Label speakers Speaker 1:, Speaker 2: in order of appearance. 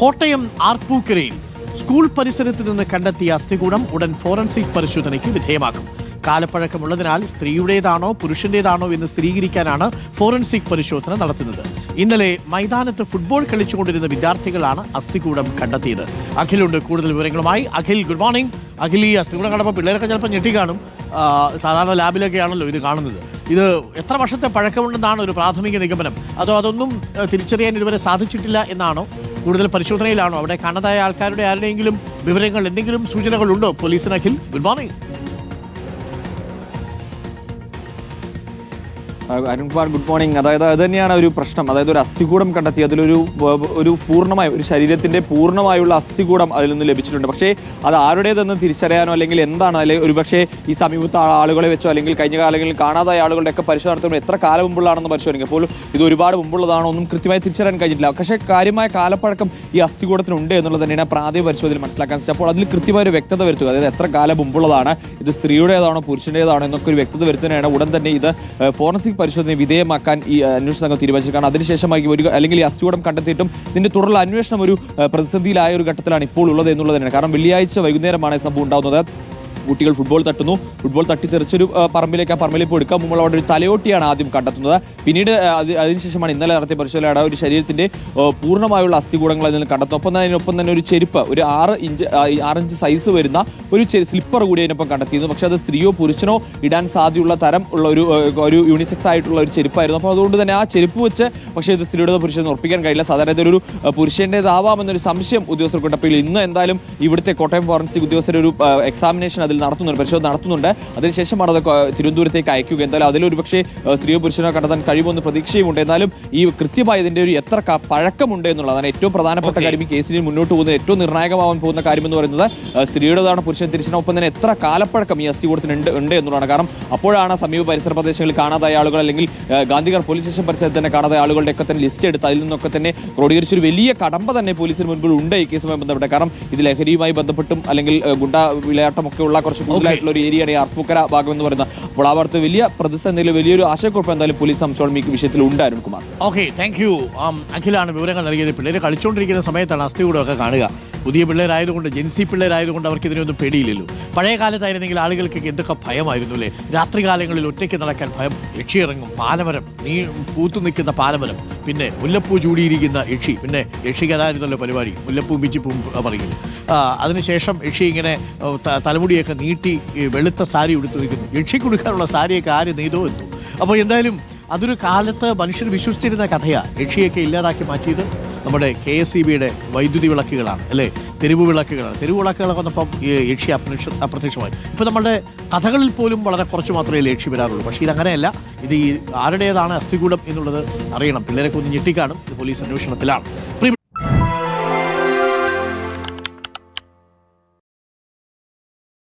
Speaker 1: Kottayam ആർപ്പൂക്കരയിൽ school പരിസരത്ത് നിന്ന് കണ്ടെത്തിയ അസ്ഥികൂടം ഉടൻ ഫോറൻസിക് പരിശോധനയ്ക്ക് വിധേയമാക്കും. കാലപ്പഴക്കമുള്ളതിനാൽ സ്ത്രീയുടേതാണോ പുരുഷന്റേതാണോ എന്ന് സ്ഥിരീകരിക്കാനാണ് ഫോറൻസിക് പരിശോധന നടത്തുന്നത്. ഇന്നലെ മൈതാനത്ത് ഫുട്ബോൾ കളിച്ചുകൊണ്ടിരുന്ന വിദ്യാർത്ഥികളാണ് അസ്ഥികൂടം കണ്ടെത്തിയത്. അഖിലുണ്ട് കൂടുതൽ വിവരങ്ങളുമായി. അഖിൽ ഗുഡ് മോർണിംഗ് അഖിൽ ഈ അസ്ഥികൂടം കണ്ടപ്പോൾ പിള്ളേരൊക്കെ ചിലപ്പോൾ ഞെട്ടി കാണും സാധാരണ ലാബിലൊക്കെ ആണല്ലോ ഇത് കാണുന്നത്. ഇത് എത്ര വർഷത്തെ പഴക്കമുണ്ടെന്നാണ് ഒരു പ്രാഥമിക നിഗമനം. അതോ അതൊന്നും തിരിച്ചറിയാൻ ഇതുവരെ സാധിച്ചിട്ടില്ല എന്നാണോ കൂടുതൽ പരിശോധനയിലാണോ? അവിടെ കാണാതായ ആൾക്കാരുടെ ആരുടെയെങ്കിലും വിവരങ്ങൾ എന്തെങ്കിലും സൂചനകളുണ്ടോ? പോലീസിന് അഖിൽ ഗുഡ് മോർണിംഗ്.
Speaker 2: ആ, അരുൺകുമാർ ഗുഡ് മോർണിംഗ് അതായത് അത് തന്നെയാണ് ഒരു പ്രശ്നം. അതായത് ഒരു അസ്ഥികൂടം കണ്ടെത്തി. അതിലൊരു ഒരു പൂർണമായ ഒരു ശരീരത്തിന്റെ പൂർണമായുള്ള അസ്ഥികൂടം അതിൽ നിന്ന് ലഭിച്ചിട്ടുണ്ട്. പക്ഷേ അത് ആരുടേതെന്ന് തിരിച്ചറിയാനോ അല്ലെങ്കിൽ എന്താണ്? അല്ലെങ്കിൽ ഒരുപക്ഷേ ഈ സമീപത്തെ ആളുകളെ വെച്ചോ അല്ലെങ്കിൽ കഴിഞ്ഞ കാലങ്ങളിൽ കാണാതായ ആളുകളുടെ ഒക്കെ പരിശോധന നടത്തുമ്പോൾ എത്ര കാലം മുമ്പുള്ളതാണെന്ന് പരിശോധിക്കും അപ്പോൾ ഇത് ഒരുപാട് മുമ്പുള്ളതാണോ ഒന്നും കൃത്യമായി തിരിച്ചറിയാൻ കഴിഞ്ഞിട്ടില്ല. പക്ഷേ കാര്യമായ കാലപ്പഴക്കം ഈ അസ്ഥികൂടത്തിനുണ്ട് എന്നുള്ളത് തന്നെയാണ് പ്രാഥമിക പരിശോധനയിൽ മനസ്സിലാക്കാൻ സാധിച്ചത്. അപ്പോൾ അതിൽ കൃത്യമായ ഒരു വ്യക്തത വരുത്തുക. അതായത് എത്ര കാലം മുമ്പുള്ളതാണ്? ഇത് സ്ത്രീയുടേതാണോ പുരുഷന്റേതാണോ എന്നൊക്കെ ഒരു വ്യക്തത വരുത്തുന്നതിനാണ് ഉടൻ തന്നെ ഇത് ഫോറൻസിക് പരിശോധന വിധേയമാക്കാൻ ഈ അന്വേഷണ സംഘം തീരുമാനിച്ചത് അതിനുശേഷമായി ഒരു അല്ലെങ്കിൽ ഈ അസ്ഥികൂടം കണ്ടെത്തിയിട്ടും ഇതിന്റെ തുടർന്നുള്ള അന്വേഷണം ഒരു പ്രതിസന്ധിയിലായ ഒരു ഘട്ടത്തിലാണ് ഇപ്പോൾ ഉള്ളത് എന്നുള്ളത് തന്നെയാണ് കാരണം വെള്ളിയാഴ്ച വൈകുന്നേരമാണ് സംഭവം ഉണ്ടാകുന്നത്. കുട്ടികൾ ഫുട്ബോൾ തട്ടുന്നു. ഫുട്ബോൾ തട്ടി തെറിച്ചൊരു പറമ്പിലേക്ക് ആ പറമ്പിലേക്ക് പോയി എടുക്കാൻ മുമ്പ് അവിടെ ഒരു തലയോട്ടിയാണ് ആദ്യം കണ്ടെത്തുന്നത്. പിന്നീട് അതിനുശേഷമാണ് ഇന്നലെ നടത്തിയ പരിശോധനയുടെ ഒരു ശരീരത്തിന്റെ പൂർണമായുള്ള അസ്ഥികൂടങ്ങൾ അതിൽ കണ്ടെത്തും ഒപ്പം അതിനൊപ്പം തന്നെ ഒരു ചെരുപ്പ് ഒരു ആറ് ഇഞ്ച് ആ, ഈ ആറ് ഇഞ്ച് സൈസ് വരുന്ന ഒരു സ്ലിപ്പർ കൂടി അതിനൊപ്പം കണ്ടെത്തിയിരുന്നു. പക്ഷേ അത് സ്ത്രീയോ പുരുഷനോ ഇടാൻ സാധ്യതയുള്ള തരം ഉള്ള ഒരു ഒരു യൂണിസെക്സ് ആയിട്ടുള്ള ഒരു ചെരുപ്പായിരുന്നു. അപ്പോൾ അതുകൊണ്ട് തന്നെ ആ ചെരുപ്പ് വെച്ച് പക്ഷേ ഇത് സ്ത്രീയുടെ പുരുഷനെ ഉറപ്പിക്കാൻ കഴിയില്ല. സാധാരണ ഇതൊരു ആ, പുരുഷന്റേതാവാമെന്നൊരു സംശയം ഉദ്യോഗസ്ഥർക്കുണ്ട് അപ്പോൾ ഇന്ന് എന്തായാലും ഇവിടുത്തെ കോട്ടയം ഫോറൻസിക് ഉദ്യോഗസ്ഥർ ഒരു എക്സാമിനേഷൻ അതിൽ നടത്തുന്നുണ്ട് പരിശോധന നടത്തുന്നുണ്ട്. അതിനുശേഷമാണ് അത് തിരുവനന്തപുരത്തേക്ക് അയക്കുക. എന്തായാലും അതിലൊരു പക്ഷേ സ്ത്രീയോ പുരുഷനോ കണ്ടെത്താൻ കഴിയുമെന്ന് പ്രതീക്ഷയുമുണ്ട്. എന്നാലും ഈ കൃത്യമായി ഇതിന്റെ ഒരു എത്ര പഴക്കമുണ്ട് എന്നുള്ളതാണ് ഏറ്റവും പ്രധാനപ്പെട്ട. കാര്യം. ഈ കേസിന് മുന്നോട്ട് പോകുന്ന ഏറ്റവും നിർണായകമാവാൻ പോകുന്ന കാര്യം എന്ന് പറയുന്നത് സ്ത്രീയുടേതാണ് പുരുഷൻ തിരിച്ചണം ഒപ്പം തന്നെ എത്ര കാലപ്പഴക്കം ഈ അസ്ഥി കൂടത്തിന് ഉണ്ട് ഉണ്ട് എന്നുള്ളതാണ്. കാരണം അപ്പോഴാണ് സമീപ പരിസര പ്രദേശങ്ങളിൽ കാണാതായ ആളുകൾ അല്ലെങ്കിൽ ഗാന്ധിഗർ പോലീസ് സ്റ്റേഷൻ പരിസരത്ത് തന്നെ കാണാതായ ആളുകളുടെ ഒക്കെ തന്നെ ലിസ്റ്റ് എടുത്ത് അതിൽ നിന്നൊക്കെ തന്നെ ക്രോഡീകരിച്ചൊരു വലിയ കടമ്പ തന്നെ പോലീസിന് മുൻപിൽ ഉണ്ട് ഈ കേസുമായി ബന്ധപ്പെട്ട്. കാരണം ഇത് ലഹരിയുമായി ബന്ധപ്പെട്ടും അല്ലെങ്കിൽ ഗുണ്ട വിളയാട്ടമൊക്കെയുള്ള ഉള്ള കുറച്ച് കൂടുതലായിട്ടുള്ള ഒരു ഏരിയയാണ് ഈ അർപ്പുക്കര ഭാഗം എന്ന് പറയുന്നത് അപ്പോൾ ഭാഗത്ത് വലിയ പ്രതിസന്ധിയിൽ വലിയൊരു ആശയക്കുഴപ്പം എന്തായാലും പോലീസ് സംശയം ഈ വിഷയത്തിൽ ഉണ്ട് അരുൺകുമാർ
Speaker 1: ഓക്കെ താങ്ക് യു അഖിലാണ് വിവരങ്ങൾ നൽകിയത്. പിള്ളേർ കളിച്ചുകൊണ്ടിരിക്കുന്ന സമയത്താണ് അസ്ഥികൂടമൊക്കെ കാണുക. പുതിയ പിള്ളേരായതുകൊണ്ട് ജെൻസി പിള്ളേരായതുകൊണ്ട് അവർക്ക് ഇതിനൊന്നും പേടിയില്ലല്ലോ. പഴയ കാലത്തായിരുന്നെങ്കിൽ ആളുകൾക്ക് എന്തൊക്കെ ഭയമായിരുന്നു അല്ലേ? രാത്രികാലങ്ങളിൽ ഒറ്റയ്ക്ക് നടക്കാൻ ഭയം യക്ഷിയിറങ്ങും പാലമരം നീ പൂത്തു നിൽക്കുന്ന പാലമരം പിന്നെ മുല്ലപ്പൂ ചൂടിയിരിക്കുന്ന യക്ഷി പിന്നെ യക്ഷിക്ക് അതായിരുന്നല്ലോ പരിപാടി മുല്ലപ്പൂ പിച്ചിപ്പൂം പറയും അതിനുശേഷം യക്ഷി ഇങ്ങനെ തലമുടിയൊക്കെ നീട്ടി വെളുത്ത സാരി ഉടുത്ത് നിൽക്കുന്നു. യക്ഷി കൊടുക്കാനുള്ള സാരിയൊക്കെ ആര് നെയ്തോ എന്തോ അപ്പോൾ എന്തായാലും അതൊരു കാലത്ത് മനുഷ്യർ വിശ്വസിച്ചിരുന്ന കഥയാണ് യക്ഷിയൊക്കെ ഇല്ലാതാക്കി മാറ്റിയത്. നമ്മുടെ കെ എസ് ഇ ബിയുടെ വൈദ്യുതി വിളക്കുകളാണ് അല്ലേ? തെരുവ് വിളക്കുകളാണ്. തെരുവ് വിളക്കുകളൊക്കെ വന്നപ്പം ഈ ലക്ഷ്യ അപ്രത്യക്ഷ അപ്രത്യക്ഷമായി ഇപ്പോൾ നമ്മുടെ കഥകളിൽ പോലും വളരെ കുറച്ച് മാത്രമേ ലക്ഷ്യം വരാറുള്ളൂ. പക്ഷേ ഇതങ്ങനെയല്ല. ഇത് ഈ ആരുടേതാണ് അസ്ഥികൂടം എന്നുള്ളത് അറിയണം. പിള്ളേരെ ഒന്ന് ഞെട്ടിക്കാണും. ഇത് പോലീസ് അന്വേഷണത്തിലാണ്.